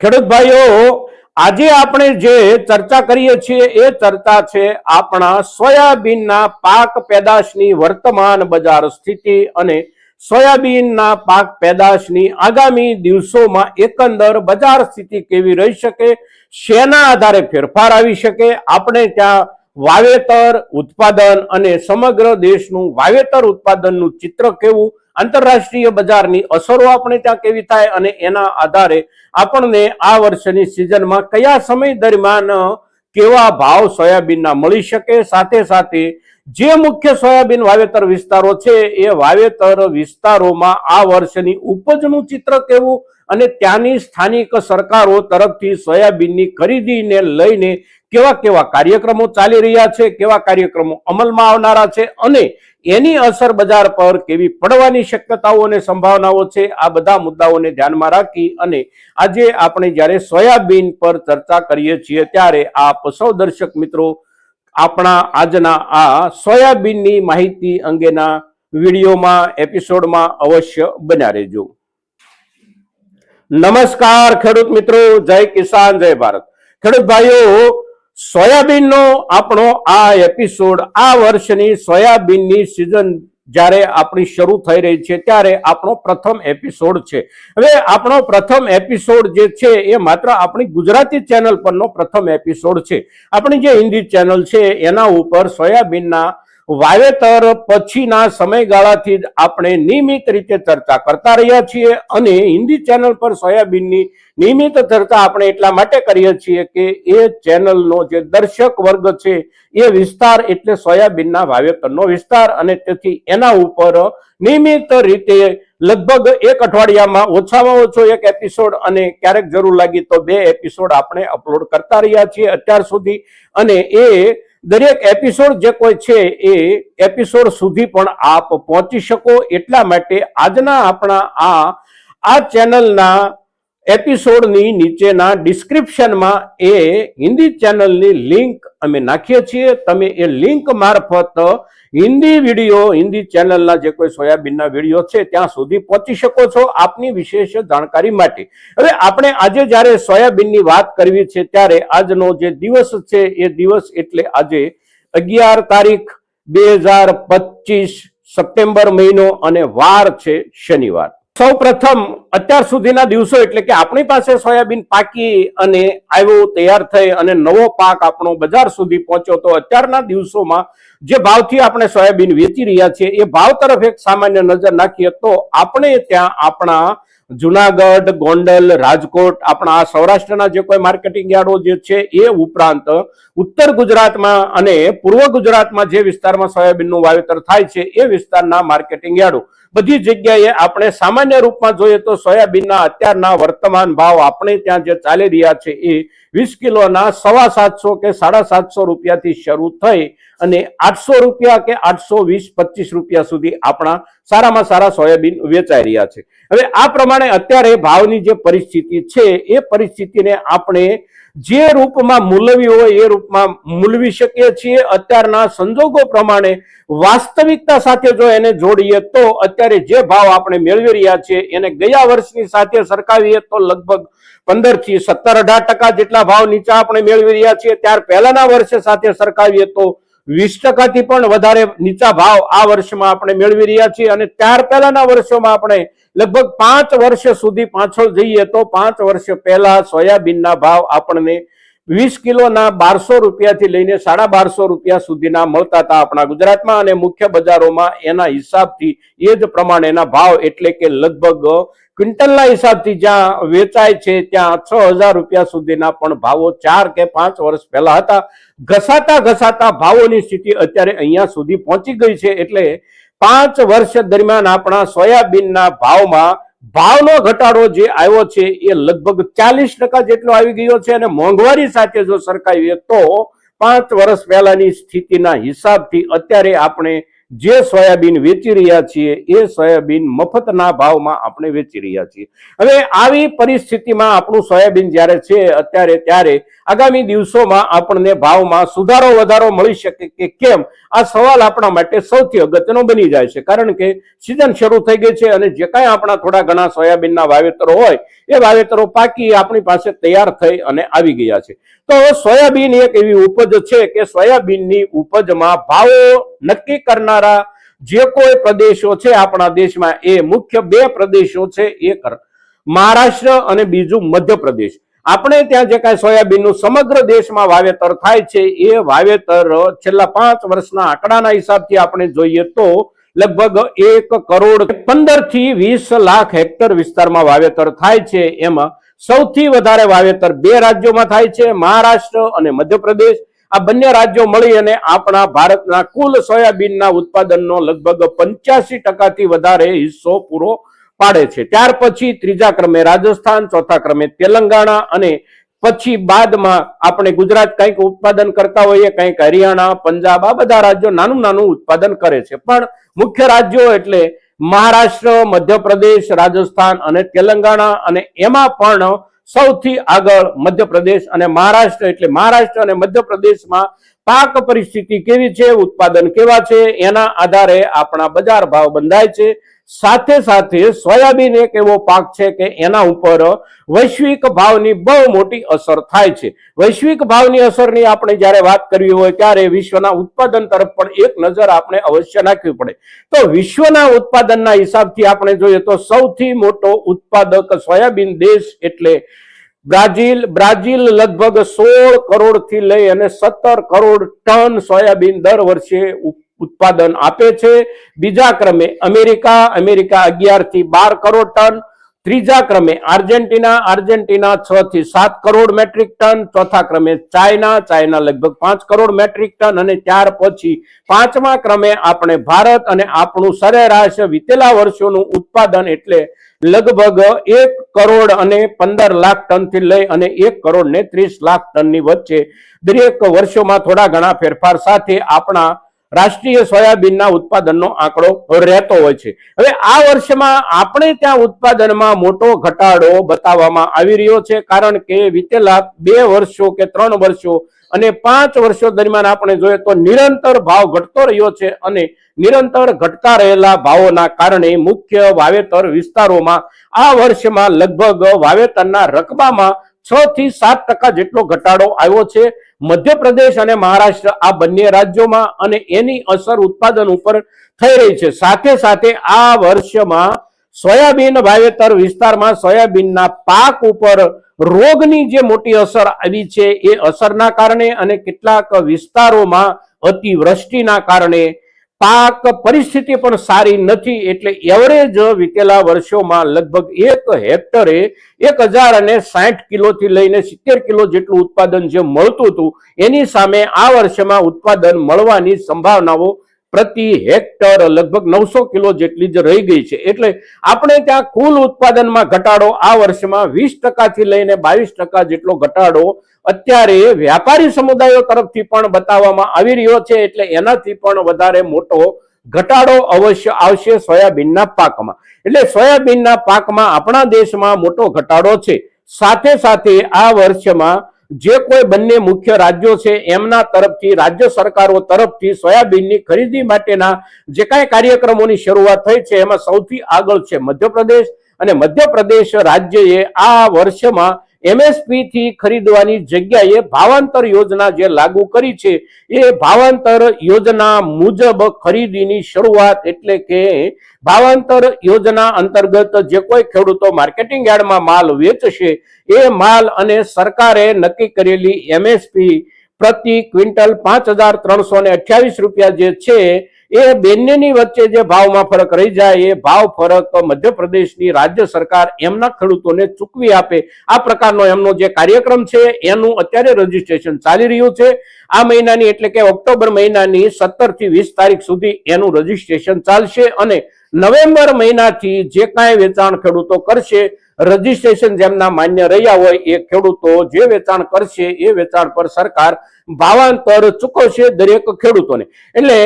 ખેડૂત ભાઈઓ આજે આપણે જે ચર્ચા કરીએ છીએ એ ચર્ચા છે આપણા સોયાબીનના પાક પેદાશની વર્તમાન બજાર સ્થિતિ અને સોયાબીનના પાક પેદાશની આગામી દિવસોમાં એકંદર બજાર સ્થિતિ કેવી રહી શકે, શેના આધારે ફેરફાર આવી શકે, આપણે ત્યાં વાવેતર, ઉત્પાદન અને સમગ્ર દેશનું વાવેતર ઉત્પાદનનું ચિત્ર કેવું આંતરરાષ્ટ્રીય બજારની અસરો આપણે ત્યાં કેવી થાય અને એના આધારે આપણને આ વર્ષની સિઝનમાં કયા સમય દરમિયાન કેવા ભાવ સોયાબીનના મળી શકે? સાથે સાથે જે મુખ્ય સોયાબીન વાવેતર વિસ્તારો છે, એ વાવેતર વિસ્તારોમાં આ વર્ષની ઉપજનું ચિત્ર કેવું? અને ત્યાંની સ્થાનિક સરકારો તરફથી સોયાબીનની ખરીદીને લઈને કેવા કેવા કાર્યક્રમો ચાલી રહ્યા છે, કેવા કાર્યક્રમો અમલમાં આવનારા છે અને એની અસર બજાર પર કેવી પડવાની શક્યતાઓ અને સંભાવનાઓ છે, આ બધા મુદ્દાઓને ધ્યાનમાં રાખી અને આજે આપણે જ્યારે સોયાબીન પર ચર્ચા કરીએ છીએ ત્યારે આપ સૌ દર્શક મિત્રો આપણા આજના આ સોયાબીનની માહિતી અંગેના વિડીયોમાં, એપિસોડમાં અવશ્ય બન્યા રહેજો. નમસ્કાર ખેડૂત મિત્રો, જય કિસાન, જય ભારત. ખેડૂત ભાઈઓ સોયાબીનનો આપણો આ એપિસોડ આ વર્ષની સોયાબીનની સિઝન જ્યારે આપણી શરૂ થઈ રહી છે ત્યારે આપણો પ્રથમ એપિસોડ છે. હવે આપણો પ્રથમ એપિસોડ જે છે એ માત્ર આપણી ગુજરાતી ચેનલ પરનો પ્રથમ એપિસોડ છે. આપણી જે હિન્દી ચેનલ છે એના ઉપર સોયાબીનના વાવેતર પછીના સમયગાળાથી જ આપણે નિયમિત રીતે ચર્ચા કરતા રહ્યા છીએ અને હિન્દી ચેનલ પર સોયાબીનની નિયમિત ચર્ચા આપણે એટલા માટે કરીએ છીએ કે એ ચેનલનો જે દર્શક વર્ગ છે, એ વિસ્તાર એટલે સોયાબીનના વાવેતરનો વિસ્તાર અને તેથી એના ઉપર નિયમિત રીતે લગભગ એક અઠવાડિયામાં ઓછામાં ઓછો એક એપિસોડ અને ક્યારેક જરૂર લાગી તો બે એપિસોડ આપણે અપલોડ કરતા રહ્યા છીએ અત્યાર સુધી. અને એ દરેક એપિસોડ જે કોઈ છે એ એપિસોડ સુધી પણ આપ પહોંચી શકો એટલા માટે આજના આપણા આ આ ચેનલના એપિસોડની નીચેના ડિસ્ક્રિપ્શનમાં એ હિન્દી ચેનલની લિંક અમે નાખીએ છીએ. તમે એ લિંક મારફત હિન્દી વીડિયો, હિન્દી ચેનલના જે કોઈ સોયાબીનના વીડિયો છે, ત્યાં સુધી પહોંચી શકો છો આપની વિશેષ જાણકારી માટે. હવે આપણે આજે જ્યારે સોયાબીનની વાત કરવી છે, ત્યારે આજનો જે દિવસ છે, એ દિવસ એટલે આજે અગિયાર તારીખ બે સપ્ટેમ્બર મહિનો અને વાર છે શનિવાર. સૌ પ્રથમ અત્યાર સુધીના દિવસો એટલે કે આપણી પાસે સોયાબીન પાકી અને આવ્યો, તૈયાર થઈ અને નવો પાક આપણો બજાર સુધી પહોંચ્યો, તો અત્યારના દિવસોમાં જે ભાવથી આપણે સોયાબીન વેચી રહ્યા છીએ, એ ભાવ તરફ એક સામાન્ય નજર નાખીએ તો આપણે ત્યાં આપણા જુનાગઢ, ગોંડલ, રાજકોટ, આપણા સૌરાષ્ટ્રના જે કોઈ માર્કેટિંગ યાર્ડો જે છે, એ ઉપરાંત ઉત્તર ગુજરાતમાં અને પૂર્વ ગુજરાતમાં જે વિસ્તારમાં સોયાબીનનું વાવેતર થાય છે, એ વિસ્તારના માર્કેટિંગ યાર્ડો. બધી જગ્યાએ આપણે સામાન્ય રૂપમાં જોઈએ તો સોયાબીનના અત્યારના વર્તમાન ભાવ આપણે ત્યાં જે ચાલી રહ્યા છે એ વીસ કિલોના સવા સાતસો કે સાડા સાતસો રૂપિયાથી શરૂ થઈ અને આઠસો રૂપિયા કે આઠસો વીસ પચીસ રૂપિયા સુધી આપણા સારામાં સારા સોયાબીન વેચાઈ રહ્યા છે. હવે આ પ્રમાણે અત્યારે ભાવની જે પરિસ્થિતિ છે એ પરિસ્થિતિને આપણે જે રૂપમાં મૂલવી હોય એ રૂપમાં મૂલવી શકીએ છીએ. અત્યારના સંજોગો પ્રમાણે વાસ્તવિકતા સાથે જો એને જોડીએ તો અત્યારે જે ભાવ આપણે મેળવી રહ્યા છીએ એને ગયા વર્ષની સાથે સરખાવીએ તો લગભગ પંદરથી સત્તર અઢાર ટકા જેટલા ભાવ નીચા આપણે મેળવી રહ્યા છીએ. ત્યાર પહેલાના વર્ષે સાથે સરખાવીએ તો વીસ ટકાથી પણ વધારે નીચા ભાવ આ વર્ષમાં આપણે મેળવી રહ્યા છીએ અને ત્યાર પહેલાના વર્ષોમાં આપણે લગભગ પાંચ વર્ષ સુધી પાછળ જઈએ તો પાંચ વર્ષ પહેલા સોયાબીનના ભાવ આપણને વીસ કિલોના બારસો રૂપિયાથી લઈને સાડા બારસો રૂપિયા સુધીના મળતા હતા આપણા ગુજરાતમાં અને મુખ્ય બજારોમાં એના હિસાબથી એ જ પ્રમાણેના ભાવ એટલે કે લગભગ ક્વિન્ટલના હિસાબથી જ્યાં વેચાય છે ત્યાં છ હજાર રૂપિયા સુધીના પણ ભાવો ચાર કે પાંચ વર્ષ પહેલા હતા. ઘસાતા ઘસાતા ભાવોની સ્થિતિ અત્યારે અહીંયા સુધી પહોંચી ગઈ છે એટલે પાંચ વર્ષ દરમિયાન આપણા સોયાબીનના ભાવમાં ભાવનો ઘટાડો જે આવ્યો છે એ લગભગ ચાલીસ ટકા જેટલો આવી ગયો છે અને મોંઘવારી સાથે જો સરખાવીએ તો પાંચ વર્ષ પહેલાની સ્થિતિના હિસાબથી અત્યારે આપણે જે સોયાબીન વેચી રહ્યા છીએ, એ સોયાબીન મફતના ભાવમાં આપણે વેચી રહ્યા છીએ. હવે આવી પરિસ્થિતિમાં આપણું સોયાબીન જ્યારે છે, અત્યારે ત્યારે આગામી દિવસોમાં આપણને ભાવમાં સુધારો, વધારો મળી શકે કે કેમ? આ સવાલ આપણા માટે સૌથી અગત્યનો બની જાય છે. કારણ કે સિઝન શરૂ થઈ ગઈ છે અને જે કાંઈ આપણા થોડા ઘણા સોયાબીનના વાવેતરો હોય, એ વાવેતરો પાકી આપણી પાસે તૈયાર થઈ અને આવી ગયા છે. તો સોયાબીન એક એવી ઉપજ છે કે સોયાબીનની ઉપજમાં ભાવો નક્કી કરનારા જે કોઈ પ્રદેશો છે આપણા દેશમાં, એ મુખ્ય બે પ્રદેશો છે, એક મહારાષ્ટ્ર અને બીજું મધ્યપ્રદેશ. આપણે ત્યાં જે કાંઈ સોયાબીનનું સમગ્ર દેશમાં વાવેતર થાય છે, એ વાવેતર છેલ્લા પાંચ વર્ષના આંકડાના હિસાબથી આપણે જોઈએ તો લગભગ એક કરોડ પંદરથી વીસ લાખ હેક્ટર વિસ્તારમાં વાવેતર થાય છે. એમાં સૌથી વધારે વાવેતર બે રાજ્યોમાં થાય છે, મહારાષ્ટ્ર અને મધ્યપ્રદેશ. આ બંને રાજ્યો મળી અને આપણા ભારતના કુલ સોયાબીનના ઉત્પાદનનો લગભગ પંચ્યાસી ટકાથી વધારે હિસ્સો પૂરો પાડે છે. ત્યાર પછી ત્રીજા ક્રમે રાજસ્થાન, ચોથા ક્રમે તેલંગાણા અને પછી બાદમાં આપણે ગુજરાત કંઈક ઉત્પાદન કરતા હોઈએ, કંઈક હરિયાણા, પંજાબ, આ બધા રાજ્યો નાનું નાનું ઉત્પાદન કરે છે. પણ મુખ્ય રાજ્યો એટલે મહારાષ્ટ્ર, મધ્યપ્રદેશ, રાજસ્થાન અને તેલંગાણા અને એમાં પણ સૌથી આગળ મધ્યપ્રદેશ અને મહારાષ્ટ્ર. એટલે મહારાષ્ટ્ર અને મધ્યપ્રદેશમાં પાક પરિસ્થિતિ કેવી છે, ઉત્પાદન કેવા છે, એના આધારે આપણા બજાર ભાવ બંધાય છે. સાથે સાથે સોયાબીન એક એવો પાક છે કે એના ઉપર વૈશ્વિક ભાવની બહુ મોટી અસર થાય છે. વૈશ્વિક ભાવની અસરની આપણે જ્યારે વાત કરવી હોય ત્યારે વિશ્વના ઉત્પાદન તરફ પણ એક નજર આપણે અવશ્ય નાખવી પડે. તો વિશ્વના ઉત્પાદનના હિસાબથી આપણે જોઈએ તો સૌથી મોટો ઉત્પાદક સોયાબીન દેશ એટલે બ્રાઝિલ બ્રાઝિલ લગભગ સોળ કરોડથી લઈ અને સત્તર કરોડ ટન સોયાબીન દર વર્ષે ઉત્પાદન આપે છે. બીજા ક્રમે અમેરિકા અમેરિકા અગિયારથી બાર કરોડ ટન. ત્રીજા ક્રમે આર્જેન્ટિના આર્જેન્ટિના છ થી સાત કરોડ મેટ્રિક ટન. ચોથા ક્રમે ચાઇના ચાઇના લગભગ પાંચ કરોડ મેટ્રિક ટન અને ત્યાર પછી પાંચમા ક્રમે આપણે ભારત અને આપણું સરેરાશ વિતેલા વર્ષોનું ઉત્પાદન એટલે લગભગ એક કરોડ અને પંદર લાખ ટનથી લઈ અને એક કરોડ ને ત્રીસ લાખ ટનની વચ્ચે દરેક વર્ષોમાં થોડા ઘણા ફેરફાર સાથે આપણા રાષ્ટ્રીય સોયાબીનના ઉત્પાદનનો આંકડો રહેતો હોય છે. હવે આ વર્ષમાં આપણે ત્યાં ઉત્પાદનમાં મોટો ઘટાડો બતાવવામાં આવી રહ્યો છે, કારણ કે વિતેલા બે વર્ષો કે ત્રણ વર્ષો અને પાંચ વર્ષો દરમિયાન આપણે જોઈએ તો નિરંતર ભાવ ઘટતો રહ્યો છે અને નિરંતર ઘટતા રહેલા ભાવોના કારણે મુખ્ય વાવેતર વિસ્તારોમાં આ વર્ષમાં લગભગ વાવેતરના રકબામાં છ થી સાત ટકા જેટલો ઘટાડો આવ્યો છે. મધ્યપ્રદેશ અને મહારાષ્ટ્ર આ બંને રાજ્યોમાં અને એની અસર ઉત્પાદન ઉપર થઈ રહી છે. સાથે સાથે આ વર્ષમાં સોયાબીન વાવેતર વિસ્તારમાં સોયાબીનના પાક ઉપર રોગની જે મોટી અસર આવી છે એ અસરના કારણે અને કેટલાક વિસ્તારોમાં અતિવૃષ્ટિના કારણે પાક પરિસ્થિતિ પણ સારી નથી એટલે એવરેજ વીતેલા વર્ષોમાં લગભગ એક હેક્ટરે એક હજાર અને સાઠ કિલોથી લઈને સિત્તેર કિલો જેટલું ઉત્પાદન જે મળતું હતું, એની સામે આ વર્ષમાં ઉત્પાદન મળવાની સંભાવનાઓ પ્રતિ હેક્ટર લગભગ નવસો કિલો જેટલી જ રહી ગઈ છે. એટલે આપણે ત્યાં કુલ ઉત્પાદનમાં ઘટાડો આ વર્ષમાં વીસ ટકાથી લઈને બાવીસ ટકા જેટલો ઘટાડો અત્યારે વ્યાપારી સમુદાયો તરફથી પણ બતાવવામાં આવી રહ્યો છે. એટલે એનાથી પણ વધારે મોટો ઘટાડો અવશ્ય આવશે સોયાબીનના પાકમાં. એટલે સોયાબીનના પાકમાં આપણા દેશમાં મોટો ઘટાડો છે. સાથે સાથે આ વર્ષમાં જે કોઈ બંને મુખ્ય રાજ્યો છે, એમના તરફથી, રાજ્ય સરકારો તરફથી સોયાબીનની ખરીદી માટેના જે કાંઈ કાર્યક્રમોની શરૂઆત થઈ છે, એમાં સૌથી આગળ છે મધ્યપ્રદેશ. અને મધ્યપ્રદેશ રાજ્યએ આ વર્ષમાં એમએસપી થી ખરીદવાની જગ્યાએ ભાવાંતર યોજના જે લાગુ કરી છે, એ ભાવાંતર યોજના મુજબ ખરીદીની શરૂઆત એટલે કે ભાવાંતર યોજના અંતર્ગત જે કોઈ ખેડૂતો માર્કેટિંગ યાર્ડમાં માલ વેચશે, એ માલ અને સરકારે નક્કી કરેલી એમએસપી પ્રતિ ક્વિન્ટલ પાંચ હજાર ત્રણસો ને અઠ્યાવીસ રૂપિયા જે છે એ બંનેની વચ્ચે જે ભાવમાં ફરક રહી જાય, એ ભાવ ફરક મધ્યપ્રદેશની રાજ્ય સરકાર એમના ખેડૂતોને ચૂકવી આપે. આ પ્રકારનો એમનો જે કાર્યક્રમ છે, એનું અત્યારે રજીસ્ટ્રેશન ચાલી રહ્યું છે. આ મહિનાની એટલે કે ઓક્ટોબર મહિનાની સત્તરથી વીસ તારીખ સુધી એનું રજીસ્ટ્રેશન ચાલશે અને નવેમ્બર મહિનાથી જે કાંઈ વેચાણ ખેડૂતો કરશે, રજીસ્ટ્રેશન જેમના માન્ય રહ્યા હોય, એ ખેડૂતો જે વેચાણ કરશે, એ વેચાણ પર સરકાર ભાવાંતર ચૂકવશે દરેક ખેડૂતોને. એટલે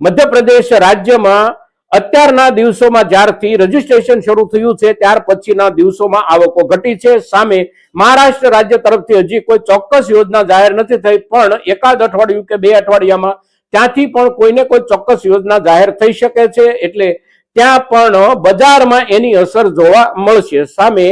મધ્યપ્રદેશ રાજ્યમાં અત્યારના દિવસોમાં જ્યારથી રજીસ્ટ્રેશન શરૂ થયું છે, ત્યાર પછીના દિવસોમાં આવકો ઘટી છે. સામે મહારાષ્ટ્ર રાજ્ય તરફથી હજી કોઈ ચોક્કસ યોજના જાહેર નથી થઈ, પણ એકાદ અઠવાડિયું કે બે અઠવાડિયામાં ત્યાંથી પણ કોઈને કોઈ ચોક્કસ યોજના જાહેર થઈ શકે છે. એટલે ત્યાં પણ બજારમાં એની અસર જોવા મળશે. સામે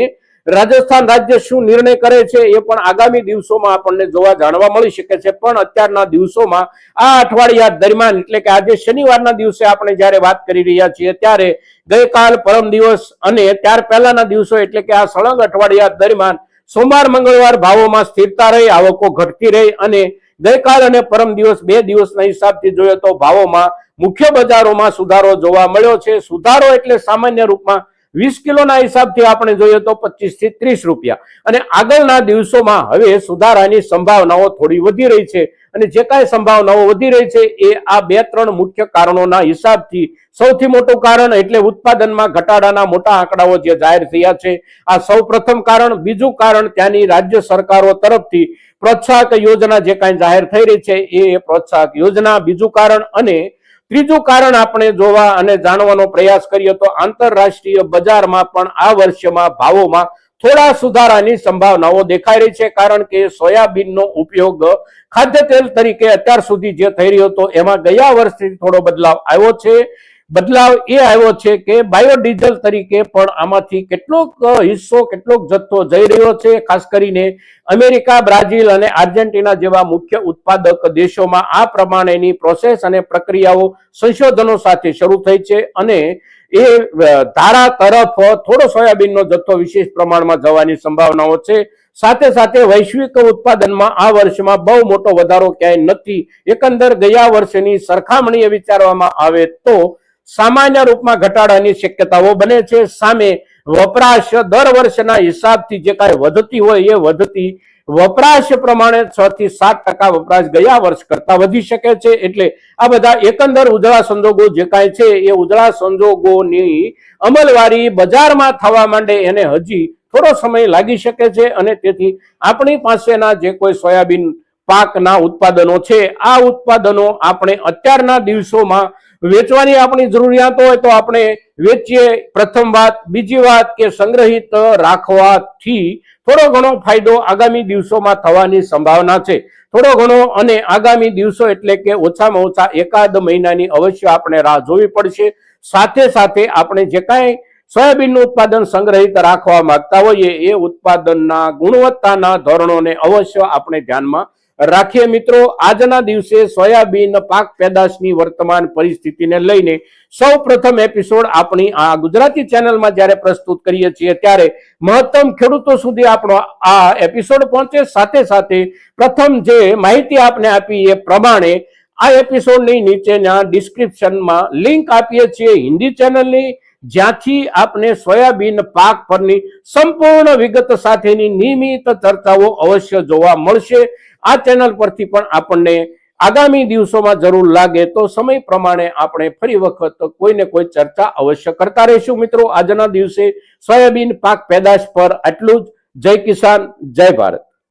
રાજસ્થાન રાજ્ય શું નિર્ણય કરે છે એ પણ આગામી દિવસોમાં આપણને જોવા જાણવા મળી શકે છે. પણ અત્યારના દિવસોમાં આ અઠવાડિયા દરમિયાન, એટલે કે આજે શનિવારના દિવસે આપણે જ્યારે વાત કરી રહ્યા છીએ, ત્યારે ગઈકાલ પરમ દિવસ અને ત્યાર પહેલાના દિવસો, એટલે કે આ સળંગ અઠવાડિયા દરમિયાન, સોમવાર, મંગળવાર ભાવોમાં સ્થિરતા રહી, આવકો ઘટતી રહી અને ગઈકાલ અને પરમ દિવસ બે દિવસના હિસાબથી જોઈએ તો ભાવોમાં મુખ્ય બજારોમાં સુધારો જોવા મળ્યો છે. સુધારો એટલે સામાન્ય રૂપમાં વીસ કિલોના હિસાબથી આપણે જોઈએ તો પચીસથી ત્રીસ રૂપિયા. અને આગળના દિવસોમાં હવે સુધારાની સંભાવનાઓ થોડી વધી રહી છે. અને જે કાંઈ સંભાવનાઓ વધી રહી છે એ આ બે ત્રણ મુખ્ય કારણોના હિસાબથી સૌથી મોટું કારણ એટલે ઉત્પાદનમાં ઘટાડાના મોટા આંકડાઓ જે જાહેર થયા છે. આ સૌ કારણ, બીજું કારણ ત્યાંની રાજ્ય સરકારો તરફથી પ્રોત્સાહક યોજના જે કાંઈ જાહેર થઈ રહી છે એ પ્રોત્સાહક યોજના, બીજું કારણ અને ત્રીજું કારણ આપણે જોવા અને જાણવાનો પ્રયાસ કરીએ તો આંતરરાષ્ટ્રીય બજારમાં પણ આ વર્ષમાં ભાવોમાં થોડા સુધારાની સંભાવનાઓ દેખાઈ રહી છે, કારણ કે સોયાબીનનો ઉપયોગ ખાદ્ય તેલ તરીકે અત્યાર સુધી જે થઈ રહ્યો હતો, એમાં ગયા વર્ષથી થોડો બદલાવ આવ્યો છે. બદલાવ એ આવ્યો છે કે બાયોડીઝલ તરીકે પણ આમાંથી કેટલોક હિસ્સો, કેટલોક જથ્થો જઈ રહ્યો છે. ખાસ કરીને અમેરિકા, બ્રાઝિલ અને આર્જેન્ટિના જેવા મુખ્ય ઉત્પાદક દેશોમાં આ પ્રમાણેની પ્રોસેસ અને પ્રક્રિયાઓ સંશોધનો સાથે શરૂ થઈ છે અને એ ધારા તરફ થોડો સોયાબીનનો જથ્થો વિશેષ પ્રમાણમાં જવાની સંભાવનાઓ છે. સાથે સાથે વૈશ્વિક ઉત્પાદનમાં આ વર્ષમાં બહુ મોટો વધારો ક્યાંય નથી. એકંદર ગયા વર્ષની સરખામણીએ વિચારવામાં આવે તો સામાન્ય રૂપમાં ઘટાડાની શક્યતાઓ બને છે. સામે વપરાશ દર વર્ષના હિસાબથી જે કાંઈ વધતી હોય એ વધતી. વપરાશ પ્રમાણે છ થી સાત ટકા વપરાશ ગયા વર્ષ કરતા વધી શકે છે. એટલે આ બધા એકંદર ઉજળા સંજોગો જે કાંઈ છે એ ઉજળા સંજોગોની અમલવારી બજારમાં થવા માંડે એને હજી થોડો સમય લાગી શકે છે અને તેથી આપણી પાસેના જે કોઈ સોયાબીન પાકના ઉત્પાદનો છે, આ ઉત્પાદનો આપણે અત્યારના દિવસોમાં વેચવાની આપણી જરૂરિયાત હોય તો આપણે વેચીએ. પ્રથમ વાત. બીજી વાત કે સંગ્રહિત રાખવાથી થોડો ઘણો ફાયદો આગામી દિવસોમાં થવાની સંભાવના છે. થોડો ઘણો અને આગામી દિવસો એટલે કે ઓછામાં ઓછા એકાદ મહિનાની અવશ્ય આપણે રાહ જોવી પડશે. સાથે સાથે આપણે જે કાંઈ સોયાબીનનું ઉત્પાદન સંગ્રહિત રાખવા માંગતા હોઈએ, એ ઉત્પાદનના ગુણવત્તાના ધોરણોને અવશ્ય આપણે ધ્યાનમાં રાખીએ મિત્રો, આજના દિવસે સોયાબીન પાક પેદાશની વર્તમાન પરિસ્થિતિને લઈને સૌ પ્રથમ એપિસોડ આપણી આ ગુજરાતી ચેનલમાં જ્યારે પ્રસ્તુત કરીએ છીએ, ત્યારે મહત્તમ ખેડૂતો સુધી આપણો આ એપિસોડ પહોંચે. સાથે સાથે પ્રથમ જે માહિતી આપને આપી એ પ્રમાણે આ એપિસોડની નીચેના ડિસ્ક્રિપ્શનમાં લિંક આપીએ છીએ. હિન્દી ચેનલની જ્યાંથી આપને સોયાબીન પાક પરની સંપૂર્ણ વિગત સાથેની નિયમિત ચર્ચાઓ અવશ્ય જોવા મળશે. આ ચેનલ પરથી પણ આપણને આગામી દિવસોમાં જરૂર લાગે તો સમય પ્રમાણે આપણે ફરી વખત કોઈને કોઈ ચર્ચા અવશ્ય કરતા રહીશું. મિત્રો, આજના દિવસે સોયાબીન પાક પેદાશ પર આટલું જ. જય કિસાન, જય ભારત.